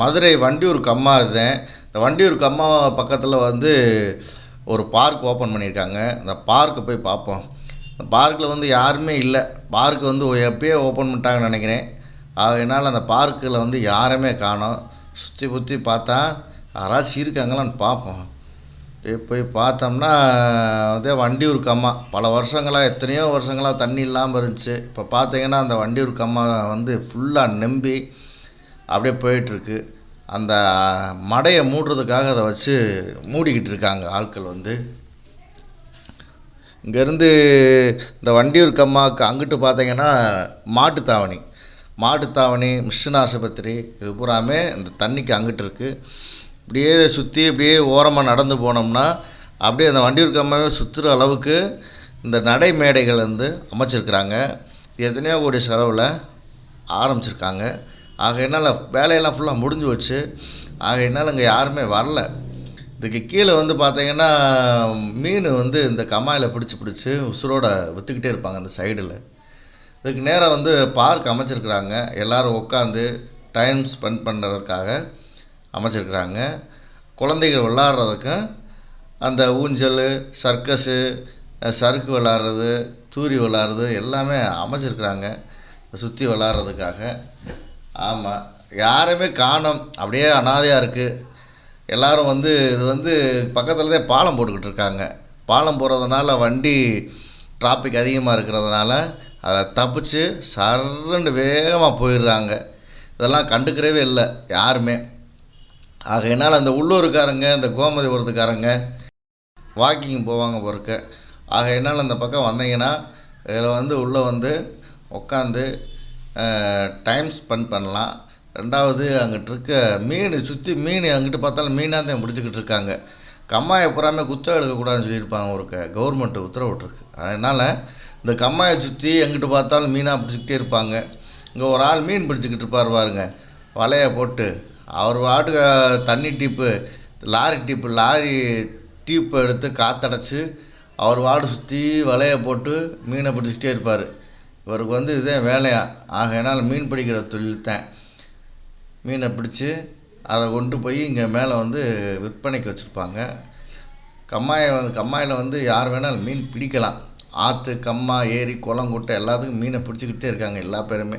மதுரை வண்டியூர் கம்மா இருந்தேன் இந்த வண்டியூர் கம்மா பக்கத்தில் வந்து ஒரு பார்க் ஓப்பன் பண்ணியிருக்காங்க. அந்த பார்க்கு போய் பார்ப்போம். அந்த பார்க்கில் வந்து யாருமே இல்லை. பார்க் வந்து எப்போயே ஓப்பன் பண்ணிட்டாங்கன்னு நினைக்கிறேன். அதனால் அந்த பார்க்கில் வந்து யாருமே காணோம். சுற்றி புற்றி பார்த்தா யாராச்சும் இருக்காங்களான்னு பார்ப்போம். போய் பார்த்தோம்னா அதே வண்டியூர் கம்மா. பல வருஷங்களாக எத்தனையோ வருஷங்களாக தண்ணி இல்லாமல் இருந்துச்சு. இப்போ பார்த்தீங்கன்னா அந்த வண்டியூர் கம்மா வந்து ஃபுல்லாக நம்பி அப்படியே போயிட்டுருக்கு. அந்த மடையை மூடுறதுக்காக அதை வச்சு மூடிக்கிட்டு இருக்காங்க ஆட்கள் வந்து. இங்கேருந்து இந்த வண்டியூர் கம்மாவுக்கு அங்கிட்டு பார்த்தீங்கன்னா மாட்டுத்தாவணி. மாட்டுத்தாவணி மிஷன் ஆஸ்பத்திரி இது பூராமே இந்த தண்ணிக்கு அங்கிட்டு இருக்குது இப்படியே சுற்றி இப்படியே ஓரமாக நடந்து போனோம்னா அப்படியே அந்த வண்டியூர் கம்மாவே சுற்றுற அளவுக்கு இந்த நடை மேடைகள் வந்து அமைச்சிருக்கிறாங்க. எத்தனையோ கோடி செலவில் ஆரம்பிச்சிருக்காங்க. ஆகையினால் வேலையெல்லாம் ஃபுல்லாக முடிஞ்சு வச்சு ஆகையினால் இங்கே யாருமே வரல. இதுக்கு கீழே வந்து பார்த்தீங்கன்னா மீன் வந்து இந்த கம்மாயில் பிடிச்சி பிடிச்சி உசுரோட விற்றுக்கிட்டே இருப்பாங்க அந்த சைடில் இதுக்கு நேராக வந்து பார்க் அமைச்சிருக்கிறாங்க. எல்லோரும் உட்காந்து டைம் ஸ்பெண்ட் பண்ணுறதுக்காக அமைச்சிருக்கிறாங்க. குழந்தைகள் விளாட்றதுக்கும் அந்த ஊஞ்சல் சர்க்கஸு சறுக்கு விளாட்றது தூரி விளாட்றது எல்லாமே அமைச்சிருக்கிறாங்க. சுற்றி விளாட்றதுக்காக ஆமாம் யாருமே காணோம். அப்படியே அனாதையாக இருக்குது எல்லோரும் வந்து இது வந்து பக்கத்தில் தான் பாலம் போட்டுக்கிட்டு இருக்காங்க. பாலம் போடுறதுனால வண்டி டிராஃபிக் அதிகமாக இருக்கிறதுனால அதை தப்பிச்சு சர்ன்னு வேகமாக போயிடுறாங்க. இதெல்லாம் கண்டுக்கிறவே இல்லை யாருமே. ஆகையினால் அந்த உள்ளூர்காரங்க இந்த கோமதிபுரத்துக்காரங்க வாக்கிங் போவாங்க பொறுக்க ஆகையினால் அந்த பக்கம் வந்தீங்கன்னா இதில் வந்து உள்ளே வந்து உட்காந்து டைம் ஸ்பெண்ட் பண்ணலாம். ரெண்டாவது அங்கிட்டு இருக்க மீன் சுற்றி மீன் அங்கிட்டு பார்த்தாலும் மீனாக தான் பிடிச்சிக்கிட்டு இருக்காங்க. கம்மாயை பூராமே குத்தம் எடுக்கக்கூடாதுன்னு சொல்லியிருப்பாங்க ஒரு க கவர்மெண்ட்டு உத்தரவிட்ருக்கு அதனால் இந்த கம்மாயை சுற்றி எங்கிட்டு பார்த்தாலும் மீனாக பிடிச்சிக்கிட்டே இருப்பாங்க. இங்கே ஒரு ஆள் மீன் பிடிச்சிக்கிட்டு இருப்பார் பாருங்க. வலையை போட்டு அவர் வாட்டுக்கு தண்ணி டீப்பு லாரி டீப்பு லாரி டீப்பை எடுத்து காற்றடைச்சி அவர் வாடு சுற்றி வலையை போட்டு மீனை பிடிச்சிக்கிட்டே இருப்பார். இவருக்கு வந்து இதுதான் வேலையா? ஆகையினால் மீன் பிடிக்கிற தொழில் தான் மீனை பிடிச்சி அதை கொண்டு போய் இங்கே மேலே வந்து விற்பனைக்கு வச்சுருப்பாங்க. கம்மாயை வந்து கம்மாயில் வந்து யார் வேணாலும் மீன் பிடிக்கலாம். ஆற்று கம்மா ஏரி குளம் குட்டை எல்லாத்துக்கும் மீனை பிடிச்சிக்கிட்டே இருக்காங்க எல்லா பேருமே.